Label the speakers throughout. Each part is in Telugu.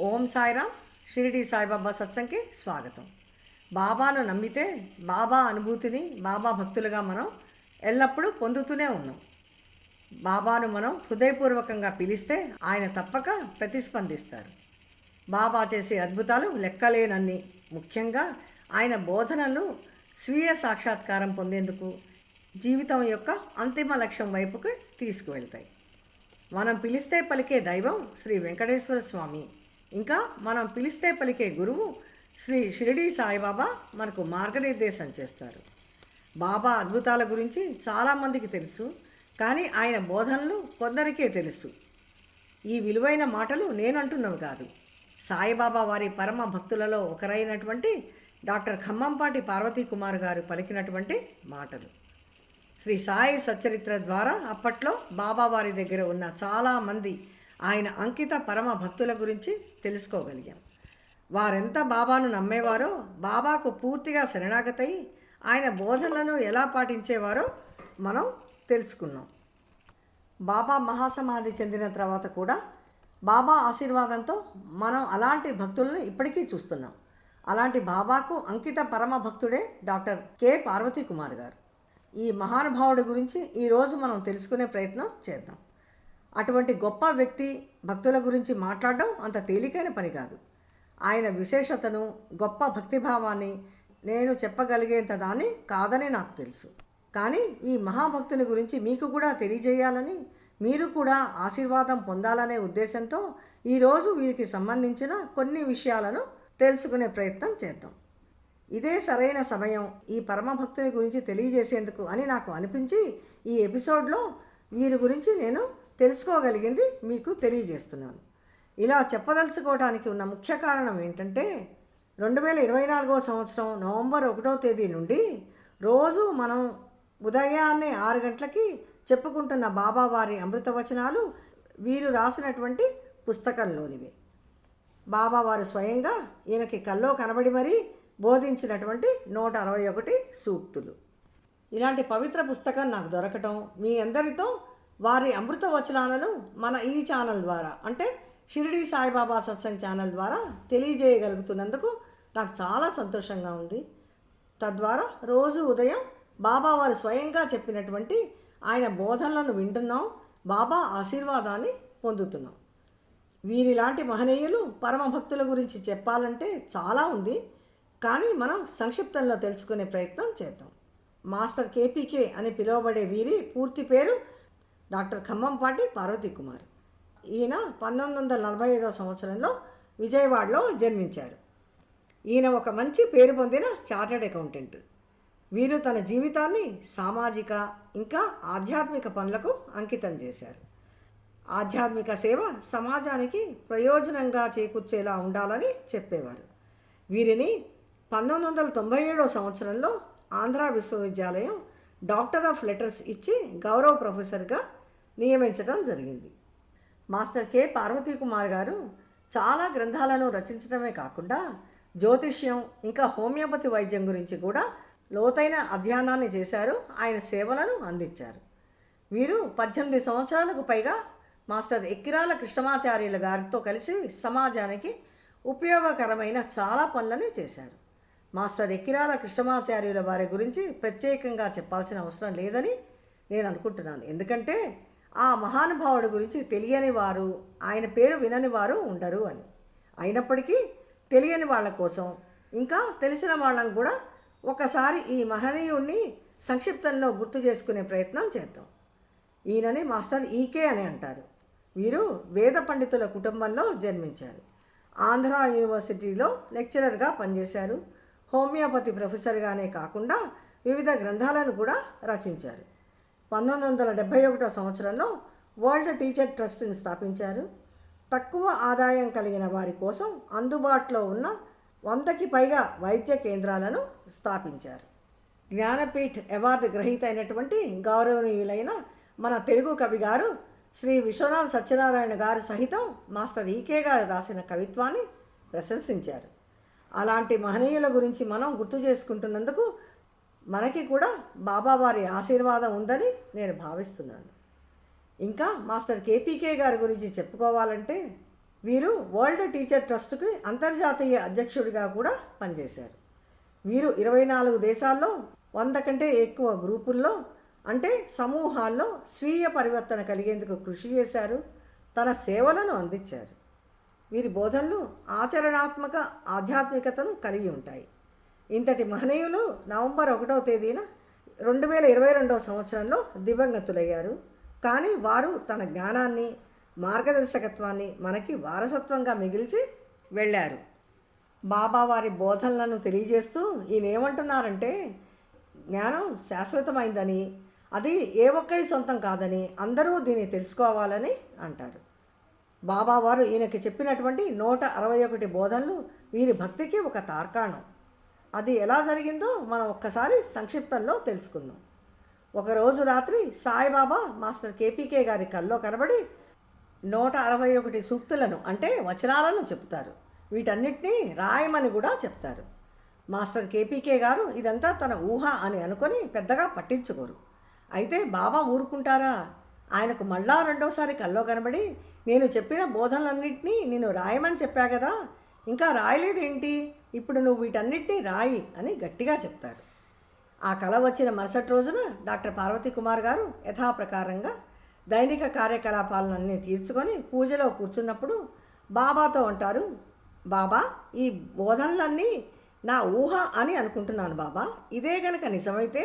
Speaker 1: ఓం సాయిరామ్ షిరిడి సాయిబాబా సత్సంగ్కి స్వాగతం. బాబాను నమ్మితే బాబా అనుభూతిని బాబా భక్తులుగా మనం ఎల్లప్పుడూ పొందుతూనే ఉన్నాం. బాబాను మనం హృదయపూర్వకంగా పిలిస్తే ఆయన తప్పక ప్రతిస్పందిస్తారు. బాబా చేసే అద్భుతాలు లెక్కలేనన్ని. ముఖ్యంగా ఆయన బోధనలు స్వీయ సాక్షాత్కారం పొందేందుకు జీవితం యొక్క అంతిమ లక్ష్యం వైపుకి తీసుకువెళ్తాయి. మనం పిలిస్తే పలికే దైవం శ్రీ వెంకటేశ్వర స్వామి. ఇంకా మనం పిలిస్తే పలికే గురువు శ్రీ షిరిడి సాయిబాబా మనకు మార్గనిర్దేశం చేస్తారు. బాబా అద్భుతాల గురించి చాలామందికి తెలుసు కానీ ఆయన బోధనలు కొందరికే తెలుసు. ఈ విలువైన మాటలు నేనంటున్నవి కాదు. సాయిబాబా వారి పరమ భక్తులలో ఒకరైనటువంటి డాక్టర్ ఖమ్మంపాటి పార్వతీ కుమార్ గారు పలికినటువంటి మాటలు. శ్రీ సాయి సచ్చరిత్ర ద్వారా అప్పట్లో బాబా వారి దగ్గర ఉన్న చాలామంది ఆయన అంకిత పరమ భక్తుల గురించి తెలుసుకోగలిగాం. వారెంత బాబాను నమ్మేవారో బాబాకు పూర్తిగా శరణాగతై ఆయన బోధనలను ఎలా పాటించేవారో మనం తెలుసుకున్నాం. బాబా మహాసమాధి చెందిన తర్వాత కూడా బాబా ఆశీర్వాదంతో మనం అలాంటి భక్తులను ఇప్పటికీ చూస్తున్నాం. అలాంటి బాబాకు అంకిత పరమ భక్తుడే డాక్టర్ కె. పార్వతీ కుమార్ గారు. ఈ మహానుభావుడి గురించి ఈరోజు మనం తెలుసుకునే ప్రయత్నం చేద్దాం. అటువంటి గొప్ప వ్యక్తి భక్తుల గురించి మాట్లాడడం అంత తేలికైన పని కాదు. ఆయన విశేషతను గొప్ప భక్తిభావాన్ని నేను చెప్పగలిగేంత దాన్ని కాదని నాకు తెలుసు. కానీ ఈ మహాభక్తుని గురించి మీకు కూడా తెలియజేయాలని మీరు కూడా ఆశీర్వాదం పొందాలనే ఉద్దేశంతో ఈరోజు వీరికి సంబంధించిన కొన్ని విషయాలను తెలుసుకునే ప్రయత్నం చేద్దాం. ఇదే సరైన సమయం ఈ పరమభక్తుని గురించి తెలియజేసేందుకు అని నాకు అనిపించి ఈ ఎపిసోడ్లో వీరి గురించి నేను తెలుసుకోగలిగింది మీకు తెలియజేస్తున్నాను. ఇలా చెప్పదలుచుకోవడానికి ఉన్న ముఖ్య కారణం ఏంటంటే రెండు వేల ఇరవై నాలుగో సంవత్సరం నవంబర్ ఒకటో తేదీ నుండి రోజు మనం ఉదయాన్నే ఆరు గంటలకి చెప్పుకుంటున్న బాబావారి అమృతవచనాలు వీరు రాసినటువంటి పుస్తకంలోనివి. బాబావారు స్వయంగా ఈయనకి కల్లో కనబడి మరీ బోధించినటువంటి నూట అరవై ఒకటి సూక్తులు. ఇలాంటి పవిత్ర పుస్తకం నాకు దొరకటం మీ అందరితో వారి అమృత వచనాలను మన ఈ ఛానల్ ద్వారా అంటే షిరిడి సాయిబాబా సత్సంగ్ ఛానల్ ద్వారా తెలియజేయగలుగుతున్నందుకు నాకు చాలా సంతోషంగా ఉంది. తద్వారా రోజు ఉదయం బాబా వారు స్వయంగా చెప్పినటువంటి ఆయన బోధనలను వింటున్నాం బాబా ఆశీర్వాదాన్ని పొందుతున్నాం. వీరిలాంటి మహనీయులు పరమభక్తుల గురించి చెప్పాలంటే చాలా ఉంది కానీ మనం సంక్షిప్తంలో తెలుసుకునే ప్రయత్నం చేద్దాం. మాస్టర్ కేపీకే అని పిలువబడే వీరి పూర్తి పేరు డాక్టర్ ఖమ్మంపాటి పార్వతీ కుమార్. ఈయన పంతొమ్మిది వందల నలభై ఐదవ సంవత్సరంలో విజయవాడలో జన్మించారు. ఈయన ఒక మంచి పేరు పొందిన చార్టర్డ్ అకౌంటెంట్. వీరు తన జీవితాన్ని సామాజిక ఇంకా ఆధ్యాత్మిక పనులకు అంకితం చేశారు. ఆధ్యాత్మిక సేవ సమాజానికి ప్రయోజనంగా చేకూర్చేలా ఉండాలని చెప్పేవారు. వీరిని పంతొమ్మిది వందల తొంభై ఏడో సంవత్సరంలో ఆంధ్ర విశ్వవిద్యాలయం డాక్టర్ ఆఫ్ లెటర్స్ ఇచ్చి గౌరవ ప్రొఫెసర్గా నియమించడం జరిగింది. Master K. పార్వతీ కుమార్ గారు చాలా గ్రంథాలను రచించడమే కాకుండా జ్యోతిష్యం ఇంకా హోమియోపతి వైద్యం గురించి కూడా లోతైన అధ్యయనాన్ని చేశారు. ఆయన సేవలను అందించారు. వీరు పద్దెనిమిది సంవత్సరాలకు పైగా మాస్టర్ ఎక్కిరాల కృష్ణమాచార్యుల గారితో కలిసి సమాజానికి ఉపయోగకరమైన చాలా పనులని చేశారు. మాస్టర్ ఎక్కిరాల కృష్ణమాచార్యుల వారి గురించి ప్రత్యేకంగా చెప్పాల్సిన అవసరం లేదని నేను అనుకుంటున్నాను. ఎందుకంటే ఆ మహానుభావుడి గురించి తెలియని వారు ఆయన పేరు వినని వారు ఉండరు అని. అయినప్పటికీ తెలియని వాళ్ళ కోసం ఇంకా తెలిసిన వాళ్ళని కూడా ఒకసారి ఈ మహనీయుణ్ణి సంక్షిప్తంలో గుర్తు చేసుకునే ప్రయత్నం చేద్దాం. ఈయనని మాస్టర్ ఈకే అని అంటారు. వీరు వేద పండితుల కుటుంబంలో జన్మించారు. ఆంధ్ర యూనివర్సిటీలో లెక్చరర్గా పనిచేశారు. హోమియోపతి ప్రొఫెసర్గానే కాకుండా వివిధ గ్రంథాలను కూడా రచించారు. పంతొమ్మిది వందల డెబ్భై ఒకటో సంవత్సరంలో వరల్డ్ టీచర్ ట్రస్ట్ని స్థాపించారు. తక్కువ ఆదాయం కలిగిన వారి కోసం అందుబాటులో ఉన్న వందకి పైగా వైద్య కేంద్రాలను స్థాపించారు. జ్ఞానపీఠ్ అవార్డు గ్రహీత అయినటువంటి గౌరవనీయులైన మన తెలుగు కవి గారు శ్రీ విశ్వనాథ్ సత్యనారాయణ గారు సహితం మాస్టర్ ఈకే గారు రాసిన కవిత్వాన్ని ప్రశంసించారు. అలాంటి మహనీయుల గురించి మనం గుర్తు చేసుకుంటున్నందుకు మనకి కూడా బాబావారి ఆశీర్వాదం ఉందని నేను భావిస్తున్నాను. ఇంకా మాస్టర్ కేపీకే గారి గురించి చెప్పుకోవాలంటే వీరు వరల్డ్ టీచర్ ట్రస్ట్కి అంతర్జాతీయ అధ్యక్షుడిగా కూడా పనిచేశారు. వీరు ఇరవై నాలుగు దేశాల్లో వంద కంటే ఎక్కువ గ్రూపుల్లో అంటే సమూహాల్లో స్వీయ పరివర్తన కలిగేందుకు కృషి చేశారు తన సేవలను అందించారు. వీరి బోధనలు ఆచరణాత్మక ఆధ్యాత్మికతను కలిగి ఉంటాయి. ఇంతటి మహనీయులు నవంబర్ ఒకటవ తేదీన రెండు వేల ఇరవై రెండవ సంవత్సరంలో దివంగతులయ్యారు. కానీ వారు తన జ్ఞానాన్ని మార్గదర్శకత్వాన్ని మనకి వారసత్వంగా మిగిల్చి వెళ్ళారు. బాబా వారి బోధనలను తెలియజేస్తూ ఈయన ఏమంటున్నారంటే జ్ఞానం శాశ్వతమైందని అది ఏ ఒక్కరి సొంతం కాదని అందరూ దీన్ని తెలుసుకోవాలని అంటారు. బాబా వారు ఈయనకి చెప్పినటువంటి నూట అరవై ఒకటి బోధనలు వీరి భక్తికి ఒక తార్కాణం. అది ఎలా జరిగిందో మనం ఒక్కసారి సంక్షిప్తంలో తెలుసుకుందాం. ఒకరోజు రాత్రి సాయిబాబా మాస్టర్ కేపీకే గారి కల్లో కనబడి నూట అరవై ఒకటి సూక్తులను అంటే వచనాలను చెప్తారు వీటన్నిటినీ రాయమని కూడా చెప్తారు. మాస్టర్ కేపీకే గారు ఇదంతా తన ఊహ అని అనుకొని పెద్దగా పట్టించుకోరు. అయితే బాబా ఊరుకుంటారా? ఆయనకు మళ్ళా రెండోసారి కల్లో కనబడి నేను చెప్పిన బోధనలన్నింటినీ నేను రాయమని చెప్పా కదా ఇంకా రాయలేదేంటి? ఇప్పుడు నువ్వు వీటన్నిటినీ రాయి అని గట్టిగా చెప్తారు. ఆ కళ వచ్చిన మరుసటి రోజున డాక్టర్ పార్వతీ కుమార్ గారు యథాప్రకారంగా దైనిక కార్యకలాపాలన్నీ తీర్చుకొని పూజలో కూర్చున్నప్పుడు బాబాతో అంటారు బాబా ఈ బోధనలన్నీ నా ఊహ అని అనుకుంటున్నాను బాబా. ఇదే గనక నిజమైతే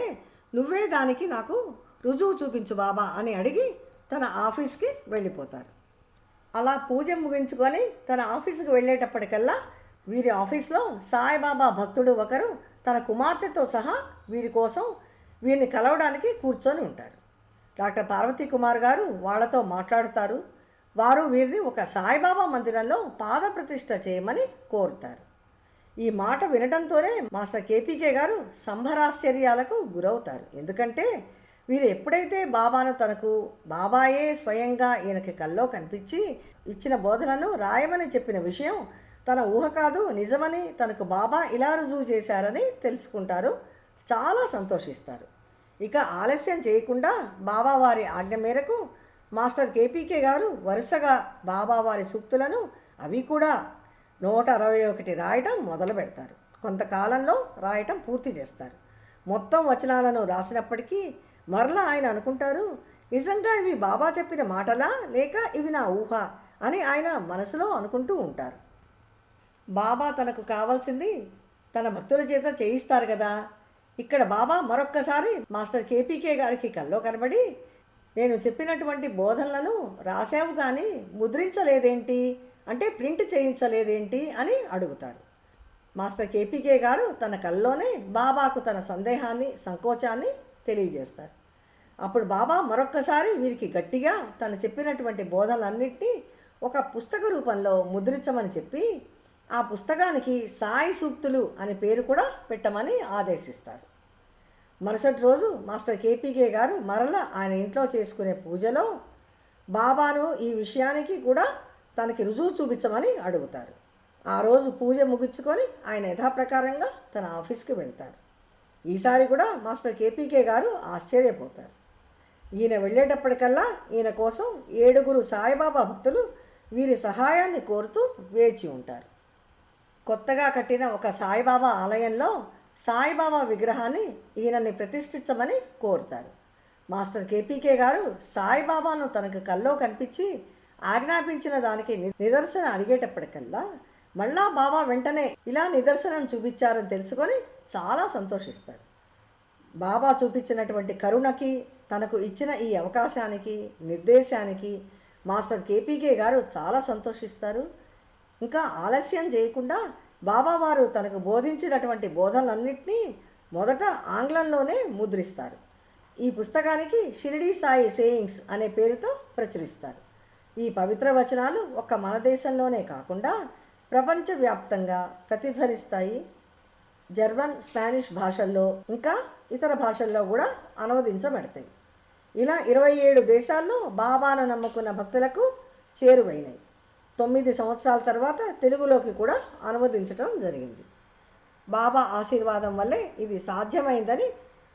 Speaker 1: నువ్వే దానికి నాకు రుజువు చూపించు బాబా అని అడిగి తన ఆఫీస్కి వెళ్ళిపోతారు. అలా పూజ ముగించుకొని తన ఆఫీసుకు వెళ్ళేటప్పటికల్లా వీరి ఆఫీస్లో సాయిబాబా భక్తుడు ఒకరు తన కుమార్తెతో సహా వీరి కోసం వీరిని కలవడానికి కూర్చొని ఉంటారు. డాక్టర్ పార్వతీ కుమార్ గారు వాళ్ళతో మాట్లాడుతారు. వారు వీరిని ఒక సాయిబాబా మందిరంలో పాదప్రతిష్ఠ చేయమని కోరుతారు. ఈ మాట వినడంతోనే మాస్టర్ కేపీకే గారు సంభరాశ్చర్యాలకు గురవుతారు. ఎందుకంటే వీరు ఎప్పుడైతే బాబాను తనకు బాబాయే స్వయంగా ఈయనకి కల్లో కనిపించి ఇచ్చిన బోధనను రాయమని చెప్పిన విషయం తన ఊహ కాదు నిజమని తనకు బాబా ఇలా రుజువు చేశారని తెలుసుకుంటారు. చాలా సంతోషిస్తారు. ఇక ఆలస్యం చేయకుండా బాబా వారి ఆజ్ఞ మేరకు మాస్టర్ కేపీకే గారు వరుసగా బాబా వారి సూక్తులను అవి కూడా నూట అరవై ఒకటి రాయటం మొదలు పెడతారు. కొంతకాలంలో రాయటం పూర్తి చేస్తారు. మొత్తం వచనాలను రాసినప్పటికీ మరలా ఆయన అనుకుంటారు నిజంగా ఇవి బాబా చెప్పిన మాటలా లేక ఇవి నా ఊహ అని ఆయన మనసులో అనుకుంటూ ఉంటారు. బాబా తనకు కావాల్సింది తన భక్తుల చేత చేయిస్తారు కదా. ఇక్కడ బాబా మరొక్కసారి మాస్టర్ కేపీకే గారికి కల్లో కనబడి నేను చెప్పినటువంటి బోధనలను రాసావు కానీ ముద్రించలేదేంటి? అంటే ప్రింట్ చేయించలేదేంటి? అని అడుగుతారు. మాస్టర్ కేపీకే గారు తన కల్లోనే బాబాకు తన సందేహాన్ని సంకోచాన్ని తెలియజేస్తారు. అప్పుడు బాబా మరొక్కసారి వీరికి గట్టిగా తను చెప్పినటువంటి బోధనలన్నింటినీ ఒక పుస్తక రూపంలో ముద్రించమని చెప్పి ఆ పుస్తకానికి సాయి సూక్తులు అనే పేరు కూడా పెట్టమని ఆదేశిస్తారు. మరుసటి రోజు మాస్టర్ కేపీకే గారు మరల ఆయన ఇంట్లో చేసుకునే పూజలో బాబాను ఈ విషయానికి కూడా తనకి రుజువు చూపించమని అడుగుతారు. ఆ రోజు పూజ ముగించుకొని ఆయన యథాప్రకారంగా తన ఆఫీస్కి వెళ్తారు. ఈసారి కూడా మాస్టర్ కేపీకే గారు ఆశ్చర్యపోతారు. ఈయన వెళ్ళేటప్పటికల్లా ఈయన కోసం ఏడుగురు సాయిబాబా భక్తులు వీరి సహాయాన్ని కోరుతూ వేచి ఉంటారు. కొత్తగా కట్టిన ఒక సాయిబాబా ఆలయంలో సాయిబాబా విగ్రహాన్ని ఈయనని ప్రతిష్ఠించమని కోరుతారు. మాస్టర్ కేపీకే గారు సాయిబాబాను తనకు కల్లో కనిపించి ఆజ్ఞాపించిన దానికి నిదర్శనం నిదర్శన అడిగేటప్పటికల్లా మళ్ళా బాబా వెంటనే ఇలా నిదర్శనం చూపించారని తెలుసుకొని చాలా సంతోషిస్తారు. బాబా చూపించినటువంటి కరుణకి తనకు ఇచ్చిన ఈ అవకాశానికి నిర్దేశానికి మాస్టర్ కేపీకే గారు చాలా సంతోషిస్తారు. ఇంకా ఆలస్యం చేయకుండా బాబా వారు తనకు బోధించినటువంటి బోధనలన్నింటినీ మొదట ఆంగ్లంలోనే ముద్రిస్తారు. ఈ పుస్తకానికి షిరిడి సాయి సేయింగ్స్ అనే పేరుతో ప్రచురిస్తారు. ఈ పవిత్ర వచనాలు ఒక్క మన దేశంలోనే కాకుండా ప్రపంచవ్యాప్తంగా ప్రతిధ్వనిస్తాయి జర్మన్ స్పానిష్ భాషల్లో ఇంకా ఇతర భాషల్లో కూడా అనువదించబడతాయి. ఇలా ఇరవై ఏడు దేశాల్లో బాబాను నమ్ముకున్న భక్తులకు చేరువైనాయి. తొమ్మిది సంవత్సరాల తర్వాత తెలుగులోకి కూడా అనువదించడం జరిగింది. బాబా ఆశీర్వాదం వల్లే ఇది సాధ్యమైందని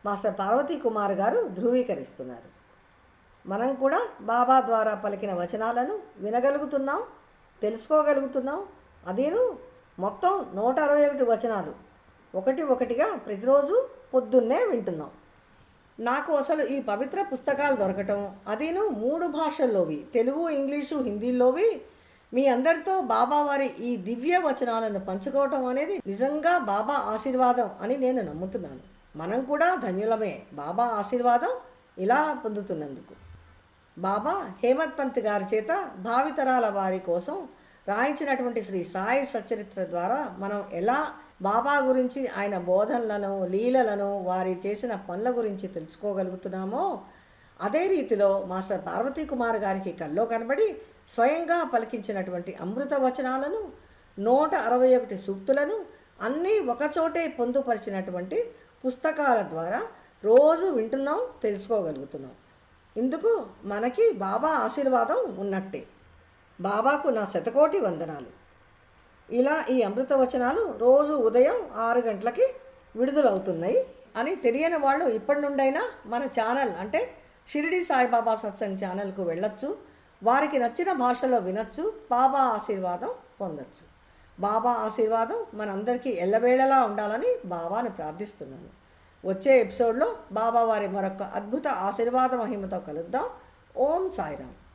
Speaker 1: మాస్టర్ పార్వతీ కుమార్ గారు ధృవీకరిస్తున్నారు. మనం కూడా బాబా ద్వారా పలికిన వచనాలను వినగలుగుతున్నాం తెలుసుకోగలుగుతున్నాం. అదేను మొత్తం నూట అరవై ఒకటి వచనాలు. ఒకటి ఒకటిగా ప్రతిరోజు పొద్దున్నే వింటున్నాం. నాకు అసలు ఈ పవిత్ర పుస్తకాలు దొరకటం అదేను మూడు భాషల్లోవి తెలుగు ఇంగ్లీషు హిందీలోవి మీ అందరితో బాబా వారి ఈ దివ్య వచనాలను పంచుకోవటం అనేది నిజంగా బాబా ఆశీర్వాదం అని నేను నమ్ముతున్నాను. మనం కూడా ధన్యులమే. బాబా ఆశీర్వాదం ఇలా పొందుతున్నందుకు. బాబా హేమత్ పంత్ గారి చేత భావితరాల వారి కోసం రాయించినటువంటి శ్రీ సాయి సచరిత్ర ద్వారా మనం ఎలా బాబా గురించి ఆయన బోధనలను లీలలను వారి చేసిన పనుల గురించి తెలుసుకోగలుగుతున్నామో అదే రీతిలో మాస్టర్ పార్వతీ కుమార్ గారికి కల్లో కనబడి స్వయంగా పలికించినటువంటి అమృత వచనాలను నూట అరవై ఒకటి సూక్తులను అన్నీ ఒకచోటే పొందుపరిచినటువంటి పుస్తకాల ద్వారా రోజు వింటున్నాం తెలుసుకోగలుగుతున్నాం. ఇందుకు మనకి బాబా ఆశీర్వాదం ఉన్నట్టే. బాబాకు నా శతకోటి వందనాలు. ఇలా ఈ అమృత వచనాలు రోజు ఉదయం ఆరు గంటలకి విడుదలవుతున్నాయి అని తెలియని వాళ్ళు ఇప్పటి నుండైనా మన ఛానల్ అంటే షిరిడి సాయిబాబా సత్సంగ్ ఛానల్కు వెళ్ళొచ్చు. వారికి నచ్చిన భాషలో వినొచ్చు బాబా ఆశీర్వాదం పొందొచ్చు. బాబా ఆశీర్వాదం మనందరికీ ఎల్లవేళలా ఉండాలని బాబాని ప్రార్థిస్తున్నాను. వచ్చే ఎపిసోడ్లో బాబా వారి మరొక అద్భుత ఆశీర్వాద మహిమతో కలుద్దాం. ఓం సాయిరామ్.